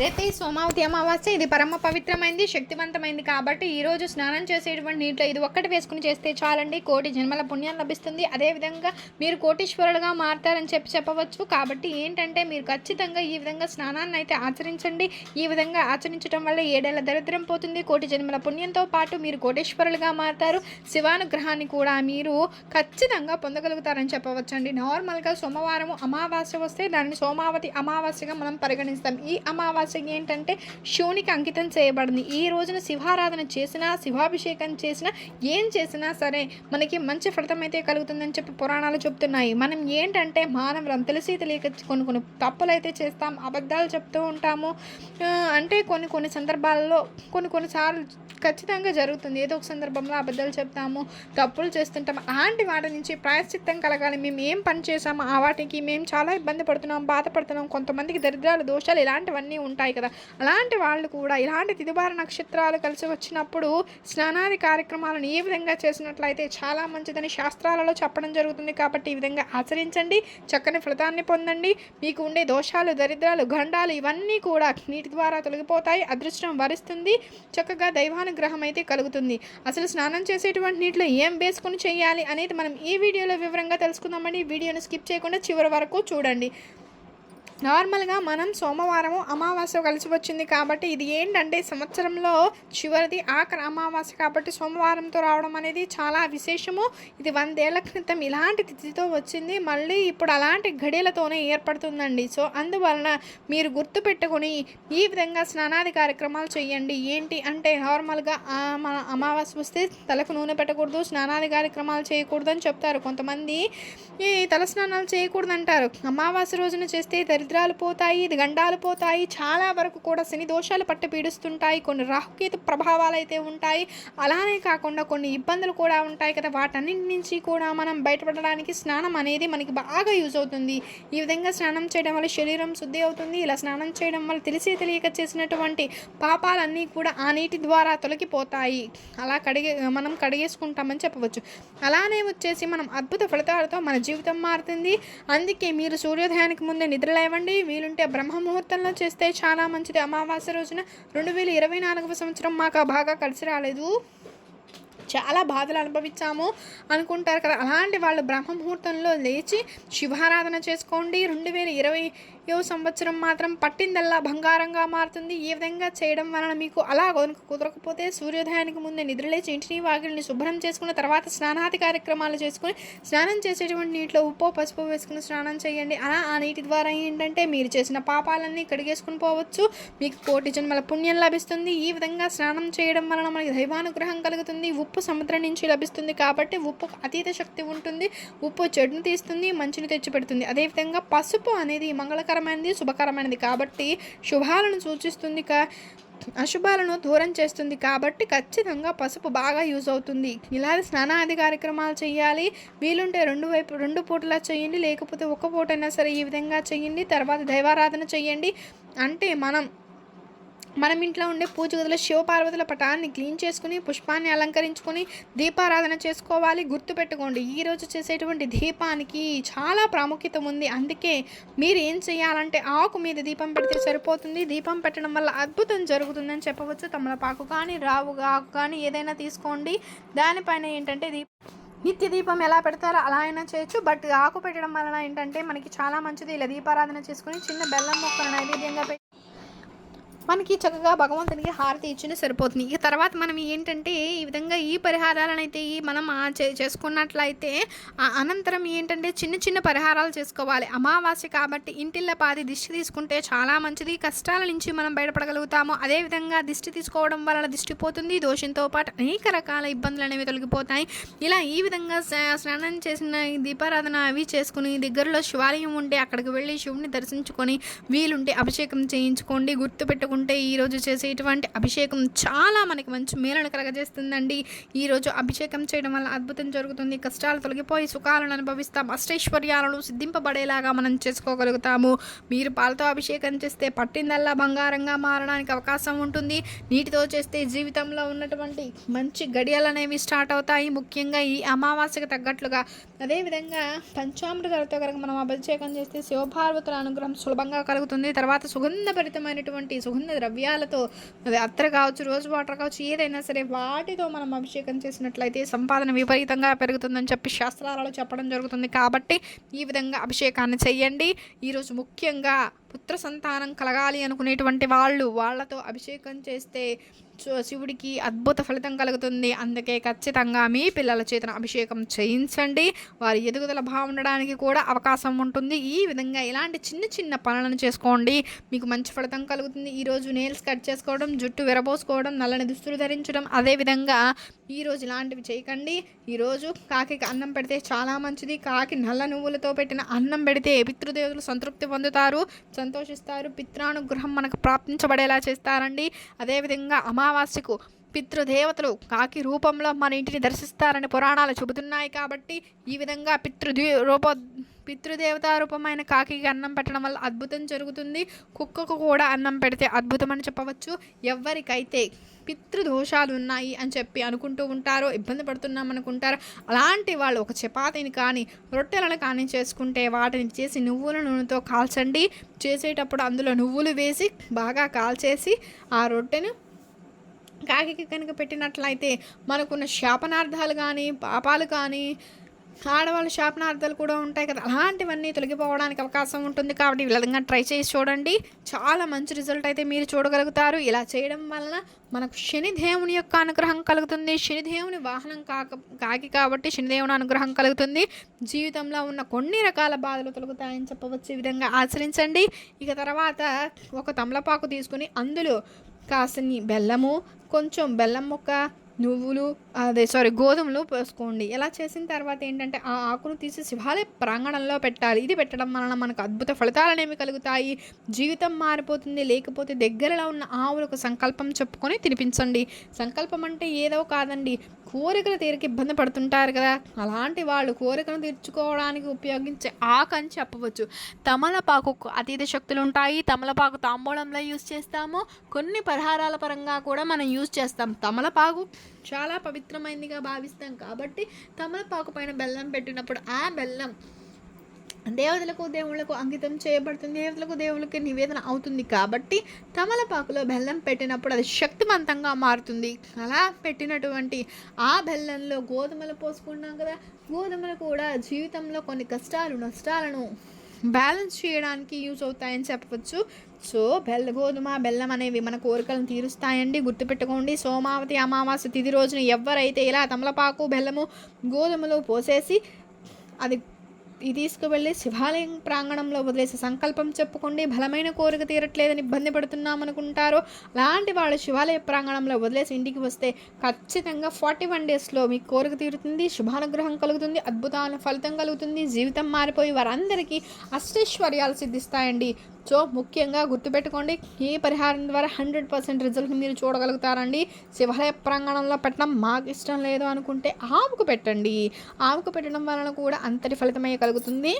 రేపు ఈ సోమావతి అమావాస్య ఇది పరమ పవిత్రమైంది శక్తివంతమైంది కాబట్టి ఈ రోజు స్నానం చేసేటువంటి నీటిలో ఇది ఒక్కటి వేసుకుని చేస్తే చాలండి. కోటి జన్మల పుణ్యం లభిస్తుంది. అదేవిధంగా మీరు కోటీశ్వరులుగా మారతారని చెప్పి చెప్పవచ్చు. కాబట్టి ఏంటంటే మీరు ఖచ్చితంగా ఈ విధంగా స్నానాన్ని అయితే ఆచరించండి. ఈ విధంగా ఆచరించడం వల్ల ఏడేళ్ళ దరిద్రం పోతుంది. కోటి జన్మల పుణ్యంతో పాటు మీరు కోటీశ్వరులుగా మారతారు. శివానుగ్రహాన్ని కూడా మీరు ఖచ్చితంగా పొందగలుగుతారని చెప్పవచ్చండి. నార్మల్గా సోమవారం అమావాస్య వస్తే దాన్ని సోమావతి అమావాస్యగా మనం పరిగణిస్తాం. ఈ అమావాస్య ఏంటంటే శివునికి అంకితం చేయబడింది. ఈ రోజున శివారాధన చేసినా శివాభిషేకం చేసినా ఏం చేసినా సరే మనకి మంచి ఫలితం అయితే కలుగుతుందని చెప్పి పురాణాలు చెప్తున్నాయి. మనం ఏంటంటే మానవులం తెలిసి తెలియక కొన్ని కొన్ని తప్పులు అయితే చేస్తాం అబద్ధాలు చెప్తూ ఉంటాము. అంటే కొన్ని కొన్ని సందర్భాల్లో కొన్ని కొన్నిసార్లు ఖచ్చితంగా జరుగుతుంది. ఏదో ఒక సందర్భంలో అబద్ధాలు చెప్తాము తప్పులు చేస్తుంటాము. అలాంటి వాటి నుంచి ప్రాయశ్చిత్తం కలగాలి. మేము ఏం పని చేసాము ఆ వాటికి మేము చాలా ఇబ్బంది పడుతున్నాం బాధపడుతున్నాం. కొంతమందికి దరిద్రాలు దోషాలు ఇలాంటివన్నీ ఉంటాయి ఉంటాయి కదా. అలాంటి వాళ్ళు కూడా ఇలాంటి తిదివార నక్షత్రాలు కలిసి వచ్చినప్పుడు స్నానాది కార్యక్రమాలను ఏ విధంగా చేసినట్లయితే చాలా మంచిదని శాస్త్రాలలో చెప్పడం జరుగుతుంది కాబట్టి ఈ విధంగా ఆచరించండి చక్కని ఫలితాన్ని పొందండి. మీకు ఉండే దోషాలు దరిద్రాలు గండాలు ఇవన్నీ కూడా నీటి ద్వారా తొలగిపోతాయి అదృష్టం వరిస్తుంది చక్కగా దైవానుగ్రహం అయితే కలుగుతుంది. అసలు స్నానం చేసేటువంటి నీటిలో ఏం వేసుకొని చేయాలి అనేది మనం ఈ వీడియోలో వివరంగా తెలుసుకుందామండి. వీడియోను వీడియోని స్కిప్ చేయకుండా చివరి వరకు చూడండి. నార్మల్గా మనం సోమవారము అమావాస్య కలిసి వచ్చింది కాబట్టి ఇది ఏంటంటే సంవత్సరంలో చివరిది ఆఖరి అమావాస్య కాబట్టి సోమవారంతో రావడం అనేది చాలా విశేషము. ఇది వందేళ్ళ క్రితం ఇలాంటి తిథితో వచ్చింది. మళ్ళీ ఇప్పుడు అలాంటి గడియలతోనే ఏర్పడుతుందండి. సో అందువలన మీరు గుర్తు పెట్టుకుని ఈ విధంగా స్నానాది కార్యక్రమాలు చేయండి ఏంటి అంటే నార్మల్గా మన అమావాస్య వస్తే తలకు నూనె పెట్టకూడదు స్నానాది కార్యక్రమాలు చేయకూడదు అని చెప్తారు. కొంతమంది ఈ తల స్నానాలు చేయకూడదు అంటారు అమావాస్య రోజున చేస్తే దరిద్రాలు పోతాయి ఇది గండాలు పోతాయి. చాలా వరకు కూడా శని దోషాలు పట్టి పీడిస్తుంటాయి. కొన్ని రాహుకేతు ప్రభావాలు అయితే ఉంటాయి. అలానే కాకుండా కొన్ని ఇబ్బందులు కూడా ఉంటాయి కదా. వాటన్నింటి నుంచి కూడా మనం బయటపడడానికి స్నానం అనేది మనకి బాగా యూజ్ అవుతుంది. ఈ విధంగా స్నానం చేయడం వల్ల శరీరం శుద్ధి అవుతుంది. ఇలా స్నానం చేయడం వల్ల తెలిసి తెలియక చేసినటువంటి పాపాలన్నీ కూడా ఆ నీటి ద్వారా తొలగిపోతాయి. అలా కడిగే మనం కడిగేసుకుంటామని చెప్పవచ్చు. అలానే వచ్చేసి మనం అద్భుత ఫలితాలతో మన జీవితం మారుతుంది. అందుకే మీరు సూర్యోదయానికి ముందే నిద్ర చదవండి. వీలుంటే బ్రహ్మ ముహూర్తంలో చేస్తే చాలా మంచిది. అమావాస్య రోజున రెండు వేల ఇరవై నాలుగవ సంవత్సరం మాకు బాగా కలిసి రాలేదు. చాలా బాధలు అనుభవించాము. అనుకుంటారు కదా అలాంటి వాళ్ళు బ్రహ్మ ముహూర్తంలో లేచి శివారాధన చేసుకోండి. రెండు వేల ఇరవై యో సంవత్సరం మాత్రం పట్టిందల్లా బంగారంగా మారుతుంది. ఈ విధంగా చేయడం వలన మీకు అలా కనుక కుదరకపోతే సూర్యోదయానికి ముందే నిద్రలేచి ఇంటిని వాకిలిని శుభ్రం చేసుకున్న తర్వాత స్నానాది కార్యక్రమాలు చేసుకుని స్నానం చేసేటువంటి నీటిలో ఉప్పు పసుపు వేసుకుని స్నానం చేయండి. అలా ఆ నీటి ద్వారా ఏంటంటే మీరు చేసిన పాపాలన్నీ కడిగేసుకుని పోవచ్చు. మీకు కోటి జన్మల పుణ్యం లభిస్తుంది. ఈ విధంగా స్నానం చేయడం వలన మనకి దైవానుగ్రహం కలుగుతుంది. ఉప్పు సముద్రం నుంచి లభిస్తుంది కాబట్టి ఉప్పు అతీత శక్తి ఉంటుంది. ఉప్పు చెడును తీస్తుంది మంచిని తెచ్చిపెడుతుంది. అదేవిధంగా పసుపు అనేది మంగళకరమైనది శుభకరమైనది కాబట్టి శుభాలను సూచిస్తుంది కా అశుభాలను దూరం చేస్తుంది కాబట్టి ఖచ్చితంగా పసుపు బాగా యూజ్ అవుతుంది. ఇలా స్నానాది కార్యక్రమాలు చేయాలి. వీలుంటే రెండు వైపు రెండు పూటలా చేయండి. లేకపోతే ఒక పూటైనా సరే ఈ విధంగా చేయండి. తర్వాత దైవారాధన చేయండి. అంటే మనం మనం ఇంట్లో ఉండే పూజ గదిలో శివపార్వతుల పటాన్ని క్లీన్ చేసుకుని పుష్పాన్ని అలంకరించుకొని దీపారాధన చేసుకోవాలి. గుర్తుపెట్టుకోండి ఈరోజు చేసేటువంటి దీపానికి చాలా ప్రాముఖ్యత ఉంది. అందుకే మీరు ఏం చేయాలంటే ఆకు మీద దీపం పెడితే సరిపోతుంది. దీపం పెట్టడం వల్ల అద్భుతం జరుగుతుందని చెప్పవచ్చు. తమలపాకు కానీ రావు ఆకు కానీ ఏదైనా తీసుకోండి. దానిపైన ఏంటంటే దీపం నిత్య దీపం ఎలా పెడతారో అలా అయినా చేయొచ్చు. బట్ ఆకు పెట్టడం వలన ఏంటంటే మనకి చాలా మంచిది. ఇలా దీపారాధన చేసుకుని చిన్న బెల్లం మొక్కలు నైవేద్యంగా పెట్టి మనకి చక్కగా భగవంతునికి హారతి ఇచ్చిన సరిపోతుంది. ఇక తర్వాత మనం ఏంటంటే ఈ విధంగా ఈ పరిహారాలను అయితే ఈ మనం ఆ చే చేసుకున్నట్లయితే అనంతరం ఏంటంటే చిన్న చిన్న పరిహారాలు చేసుకోవాలి. అమావాస్య కాబట్టి ఇంటిల్ల పాది దిష్టి తీసుకుంటే చాలా మంచిది. కష్టాల నుంచి మనం బయటపడగలుగుతాము. అదేవిధంగా దిష్టి తీసుకోవడం వలన దిష్టి పోతుంది. దోషంతో పాటు అనేక రకాల ఇబ్బందులు అనేవి తొలగిపోతాయి. ఇలా ఈ విధంగా స్నా- స్నానం చేసిన దీపారాధన అవి చేసుకుని దగ్గరలో శివాలయం ఉంటే అక్కడికి వెళ్ళి శివుని దర్శించుకొని వీలుంటే అభిషేకం చేయించుకోండి. గుర్తుపెట్టుకుని అనుకుంటే ఈరోజు చేసేటువంటి అభిషేకం చాలా మనకి మంచి మేలను కలగజేస్తుందండి. ఈరోజు అభిషేకం చేయడం వల్ల అద్భుతం జరుగుతుంది. కష్టాలు తొలగిపోయి సుఖాలను అనుభవిస్తాం. అష్టైశ్వర్యాలను సిద్ధింపబడేలాగా మనం చేసుకోగలుగుతాము. మీరు పాలతో అభిషేకం చేస్తే పట్టిందల్లా బంగారంగా మారడానికి అవకాశం ఉంటుంది. నీటితో చేస్తే జీవితంలో ఉన్నటువంటి మంచి గడియలు అనేవి స్టార్ట్ అవుతాయి. ముఖ్యంగా ఈ అమావాస్యకు తగ్గట్లుగా. అదేవిధంగా పంచామృతాలతో కనుక మనం అభిషేకం చేస్తే శివపార్వతుల అనుగ్రహం సులభంగా కలుగుతుంది. తర్వాత సుగంధభరితమైనటువంటి సుగంధ ద్రవ్యాలతో అది అత్తర కావచ్చు రోజు వాటర్ కావచ్చు ఏదైనా సరే వాటితో మనం అభిషేకం చేసినట్లయితే సంపాదన విపరీతంగా పెరుగుతుందని చెప్పి శాస్త్రాలలో చెప్పడం జరుగుతుంది. కాబట్టి ఈ విధంగా అభిషేకాన్ని చేయండి ఈరోజు ముఖ్యంగా పుత్ర సంతానం కలగాలి అనుకునేటువంటి వాళ్ళు వాళ్ళతో అభిషేకం చేస్తే శివుడికి అద్భుత ఫలితం కలుగుతుంది. అందుకే ఖచ్చితంగా మీ పిల్లల చేతన అభిషేకం చేయించండి. వారి ఎదుగుదల బాగుండడానికి కూడా అవకాశం ఉంటుంది. ఈ విధంగా ఇలాంటి చిన్న చిన్న పనులను చేసుకోండి. మీకు మంచి ఫలితం కలుగుతుంది. ఈరోజు నేల్స్ కట్ చేసుకోవడం జుట్టు విరబోసుకోవడం నల్లని దుస్తులు ధరించడం అదేవిధంగా ఈరోజు ఇలాంటివి చేయకండి. ఈరోజు కాకి అన్నం పెడితే చాలా మంచిది. కాకి నల్ల నువ్వులతో పెట్టిన అన్నం పెడితే పితృదేవులు సంతృప్తి పొందుతారు. సంతోషిస్తారు. పిత్రానుగ్రహం మనకు ప్రాప్తించబడేలా చేస్తారండి. అదేవిధంగా అమావాస్యకు పితృదేవతలు కాకి రూపంలో మన ఇంటిని దర్శిస్తారని పురాణాలు చెబుతున్నాయి కాబట్టి ఈ విధంగా పితృదే రూప పితృదేవతా రూపమైన కాకి అన్నం పెట్టడం వల్ల అద్భుతం జరుగుతుంది. కుక్కకు కూడా అన్నం పెడితే అద్భుతం అని చెప్పవచ్చు. ఎవరికైతే పితృదోషాలు ఉన్నాయి అని చెప్పి అనుకుంటూ ఉంటారో ఇబ్బంది పడుతున్నాం అనుకుంటారో అలాంటి వాళ్ళు ఒక చపాతీని కానీ రొట్టెలను కానీ చేసుకుంటే వాటిని చేసి నువ్వుల నూనెతో కాల్చండి. చేసేటప్పుడు అందులో నువ్వులు వేసి బాగా కాల్చేసి ఆ రొట్టెను కాకి కనుక పెట్టినట్లయితే మనకున్న శాపనార్థాలు కానీ పాపాలు కానీ ఆడవాళ్ళ శాపనార్థాలు కూడా ఉంటాయి కదా. అలాంటివన్నీ తొలగిపోవడానికి అవకాశం ఉంటుంది కాబట్టి ఈ విధంగా ట్రై చేసి చూడండి. చాలా మంచి రిజల్ట్ అయితే మీరు చూడగలుగుతారు. ఇలా చేయడం వలన మనకు శనిదేవుని యొక్క అనుగ్రహం కలుగుతుంది. శనిదేవుని వాహనం కాక కాకి కాబట్టి శనిదేవుని అనుగ్రహం కలుగుతుంది. జీవితంలో ఉన్న కొన్ని రకాల బాధలు తొలగుతాయని చెప్పవచ్చు. ఈ విధంగా ఆచరించండి. ఇక తర్వాత ఒక తమలపాకు తీసుకుని అందులో కాసని బెల్లము కొంచెం బెల్లం ముక్క నువ్వులు అదే సారీ గోధుమలు పోసుకోండి. ఇలా చేసిన తర్వాత ఏంటంటే ఆ ఆకును తీసి శివాలయ ప్రాంగణంలో పెట్టాలి. ఇది పెట్టడం వలన మనకు అద్భుత ఫలితాలు అనేవి కలుగుతాయి. జీవితం మారిపోతుంది. లేకపోతే దగ్గరలో ఉన్న ఆవులకు సంకల్పం చెప్పుకొని తినిపించండి. సంకల్పం అంటే ఏదో కాదండి. కోరికలు తీరిక ఇబ్బంది పడుతుంటారు కదా. అలాంటి వాళ్ళు కోరికను తీర్చుకోవడానికి ఉపయోగించే ఆకు అని చెప్పవచ్చు. తమలపాకు అతీత శక్తులు ఉంటాయి. తమలపాకు తాంబూలంలో యూజ్ చేస్తాము. కొన్ని పరిహారాల పరంగా కూడా మనం యూజ్ చేస్తాం. తమలపాకు చాలా పవిత్రమైనదిగా భావిస్తాం కాబట్టి తమలపాకు పైన బెల్లం పెట్టినప్పుడు ఆ బెల్లం దేవతలకు దేవుళ్ళకు అంకితం చేయబడుతుంది. దేవతలకు దేవుళ్ళకి నివేదన అవుతుంది కాబట్టి తమలపాకులో బెల్లం పెట్టినప్పుడు అది శక్తివంతంగా మారుతుంది. అలా పెట్టినటువంటి ఆ బెల్లంలో గోధుమలు పోసుకున్నాం కదా గోధుమలు కూడా జీవితంలో కొన్ని కష్టాలు నష్టాలను బ్యాలెన్స్ చేయడానికి యూజ్ అవుతాయని చెప్పవచ్చు. సో బెల్ల గోధుమ బెల్లం అనేవి మన కోరికలను తీరుస్తాయండి. గుర్తుపెట్టుకోండి సోమావతి అమావాస్య తిథి రోజున ఎవరైతే ఇలా తమలపాకు బెల్లము గోధుమలు పోసేసి అది తీసుకువెళ్ళి శివాలయం ప్రాంగణంలో వదిలేసి సంకల్పం చెప్పుకోండి బలమైన కోరిక తీరట్లేదని ఇబ్బంది పడుతున్నామనుకుంటారో అలాంటి వాళ్ళు శివాలయ ప్రాంగణంలో వదిలేసి ఇంటికి వస్తే ఖచ్చితంగా ఫార్టీ వన్ డేస్లో మీ కోరిక తీరుతుంది శుభానుగ్రహం కలుగుతుంది అద్భుతాల ఫలితం కలుగుతుంది జీవితం మారిపోయి వారందరికీ అష్టైశ్వర్యాలు సిద్ధిస్తాయండి. సో ముఖ్యంగా గుర్తుపెట్టుకోండి ఈ పరిహారం ద్వారా హండ్రెడ్ పర్సెంట్ రిజల్ట్ని మీరు చూడగలుగుతారండి. శివాలయ ప్రాంగణంలో పెట్టడం మాకు ఇష్టం లేదు అనుకుంటే ఆవుకు పెట్టండి. ఆవుకు పెట్టడం వలన కూడా అంతటి ఫలితమయ్యే కలుగుతుంది.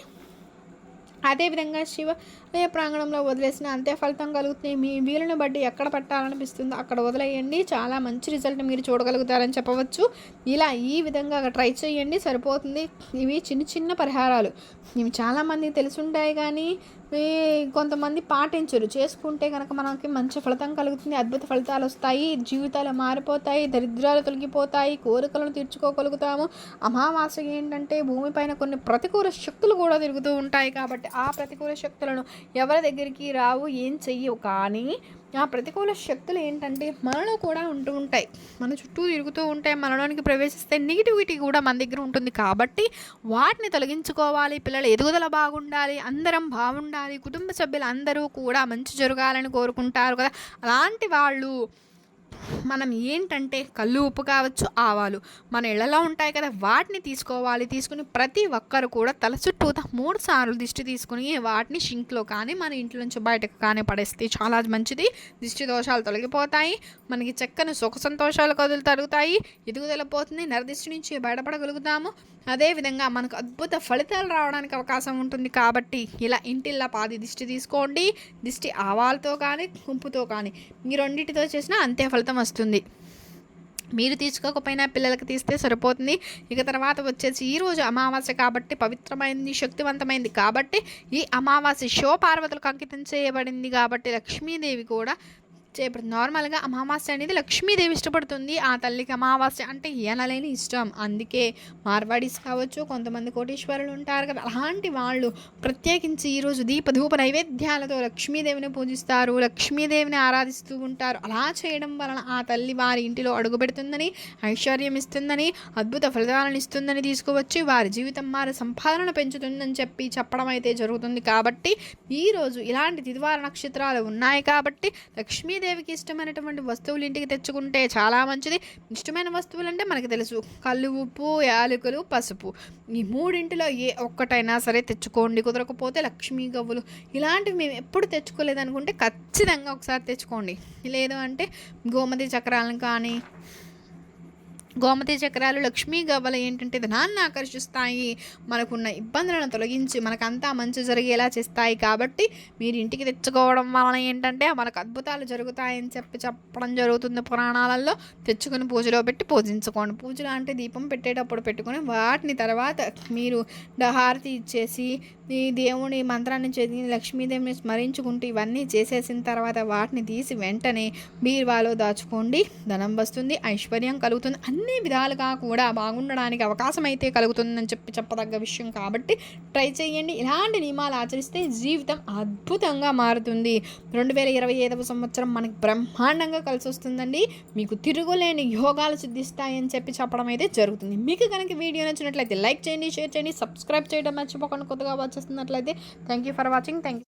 అదేవిధంగా శివాలయ ప్రాంగణంలో వదిలేసిన అంతే ఫలితం కలుగుతుంది. మీ వీలుని బట్టి ఎక్కడ పెట్టాలనిపిస్తుందో అక్కడ వదిలేయండి. చాలా మంచి రిజల్ట్ మీరు చూడగలుగుతారని చెప్పవచ్చు. ఇలా ఈ విధంగా ట్రై చేయండి సరిపోతుంది. ఇవి చిన్న చిన్న పరిహారాలు. ఇవి చాలామంది తెలుసుంటాయి కానీ కొంతమంది పాటించరు. చేసుకుంటే కనుక మనకి మంచి ఫలితం కలుగుతుంది. అద్భుత ఫలితాలు వస్తాయి. జీవితాలు మారిపోతాయి. దరిద్రాలు తొలగిపోతాయి. కోరికలను తీర్చుకోగలుగుతాము. అమావాస్య ఏంటంటే భూమిపైన కొన్ని ప్రతికూల శక్తులు కూడా తిరుగుతూ ఉంటాయి కాబట్టి ఆ ప్రతికూల శక్తులను ఎవరి దగ్గరికి రావు ఏం చెయ్యవు. కానీ ఆ ప్రతికూల శక్తులు ఏంటంటే మనలో కూడా ఉంటూ ఉంటాయి. మన చుట్టూ తిరుగుతూ ఉంటాయి మనలోనికి ప్రవేశిస్తే నెగిటివిటీ కూడా మన దగ్గర ఉంటుంది. కాబట్టి వాటిని తొలగించుకోవాలి. పిల్లల ఎదుగుదల బాగుండాలి. అందరం బాగుండాలి. కుటుంబ సభ్యులు అందరూ కూడా మంచి జరగాలని కోరుకుంటారు కదా. అలాంటి వాళ్ళు మనం ఏంటంటే కళ్ళు ఉప్పు కావచ్చు ఆవాలు. మన ఇళ్ళలో ఉంటాయి కదా వాటిని తీసుకోవాలి. తీసుకుని ప్రతి ఒక్కరు కూడా తల చుట్టూత మూడు సార్లు దిష్టి తీసుకుని వాటిని షింక్లో కానీ మన ఇంట్లో నుంచి బయటకు కానీ పడేస్తే చాలా మంచిది. దిష్టి దోషాలు తొలగిపోతాయి. మనకి చక్కని సుఖ సంతోషాలు కదులు తరుగుతాయి. ఎదుగుదల పోతుంది. నరదిష్టి నుంచి బయటపడగలుగుతాము. అదేవిధంగా మనకు అద్భుత ఫలితాలు రావడానికి అవకాశం ఉంటుంది కాబట్టి ఇలా ఇంటిల్లా పాది దిష్టి తీసుకోండి. దిష్టి ఆవాలతో కానీ కుంపుతో కానీ ఈ రెండింటితో చేసినా అంతే ఫలితం వస్తుంది. మీరు తీసుకోకపోయినా పిల్లలకి తీస్తే సరిపోతుంది. ఇక తర్వాత వచ్చేసి ఈరోజు అమావాస్య కాబట్టి పవిత్రమైంది శక్తివంతమైంది కాబట్టి ఈ అమావాస్య శివ పార్వతులకు అంకితం చేయబడింది కాబట్టి లక్ష్మీదేవి కూడా చేపడుతుంది నార్మల్గా అమావాస్య అనేది లక్ష్మీదేవి ఇష్టపడుతుంది. ఆ తల్లికి అమావాస్య అంటే ఏనలేని ఇష్టం. అందుకే మార్వాడీస్ కావచ్చు కొంతమంది కోటీశ్వరులు ఉంటారు కదా అలాంటి వాళ్ళు ప్రత్యేకించి ఈరోజు దీప ధూప నైవేద్యాలతో లక్ష్మీదేవిని పూజిస్తారు లక్ష్మీదేవిని ఆరాధిస్తూ ఉంటారు. అలా చేయడం వలన ఆ తల్లి వారి ఇంటిలో అడుగుపెడుతుందని ఐశ్వర్యం ఇస్తుందని అద్భుత ఫలితాలను ఇస్తుందని తీసుకువచ్చి వారి జీవితం వారి సంపాదన పెంచుతుందని చెప్పి చెప్పడం అయితే జరుగుతుంది. కాబట్టి ఈరోజు ఇలాంటి తిదివార నక్షత్రాలు ఉన్నాయి కాబట్టి లక్ష్మీదేవి లక్ష్మీదేవికి ఇష్టమైనటువంటి వస్తువులు ఇంటికి తెచ్చుకుంటే చాలా మంచిది. ఇష్టమైన వస్తువులు అంటే మనకు తెలుసు. కళ్ళు ఉప్పు యాలకులు పసుపు. ఈ మూడింటిలో ఏ ఒక్కటైనా సరే తెచ్చుకోండి. కుదరకపోతే లక్ష్మీ గవ్వులు. ఇలాంటివి మేము ఎప్పుడు తెచ్చుకోలేదనుకుంటే ఖచ్చితంగా ఒకసారి తెచ్చుకోండి. లేదు అంటే గోమతి చక్రాలను కానీ గోమతి చక్రాలు లక్ష్మీ గవ్వలు ఏంటంటే ధనాన్ని ఆకర్షిస్తాయి. మనకున్న ఇబ్బందులను తొలగించి మనకంతా మంచి జరిగేలా చేస్తాయి. కాబట్టి మీరు ఇంటికి తెచ్చుకోవడం వలన ఏంటంటే మనకు అద్భుతాలు జరుగుతాయని చెప్పి చెప్పడం జరుగుతుంది పురాణాలలో. తెచ్చుకొని పూజలో పెట్టి పూజించుకోండి. పూజలు అంటే దీపం పెట్టేటప్పుడు పెట్టుకుని వాటిని తర్వాత మీరు హారతి ఇచ్చేసి ఈ దేవుని మంత్రాన్ని చదివి లక్ష్మీదేవిని స్మరించుకుంటూ ఇవన్నీ చేసేసిన తర్వాత వాటిని తీసి వెంటనే బీరువాలో దాచుకోండి. ధనం వస్తుంది ఐశ్వర్యం కలుగుతుంది. అన్ని అన్ని విధాలుగా కూడా బాగుండడానికి అవకాశం అయితే కలుగుతుందని చెప్పి చెప్పదగ్గ విషయం కాబట్టి ట్రై చేయండి. ఇలాంటి నియమాలు ఆచరిస్తే జీవితం అద్భుతంగా మారుతుంది. రెండు వేల ఇరవై ఐదవ సంవత్సరం మనకి బ్రహ్మాండంగా కలిసి వస్తుందండి మీకు తిరుగులేని యోగాలు సిద్ధిస్తాయని చెప్పి చెప్పడం అయితే జరుగుతుంది. మీకు కనుక వీడియో నచ్చినట్లయితే లైక్ చేయండి షేర్ చేయండి సబ్స్క్రైబ్ చేయడం మర్చిపోకుండా. కొత్తగా వచ్చేస్తున్నట్లయితే. Thank you for watching. Thank you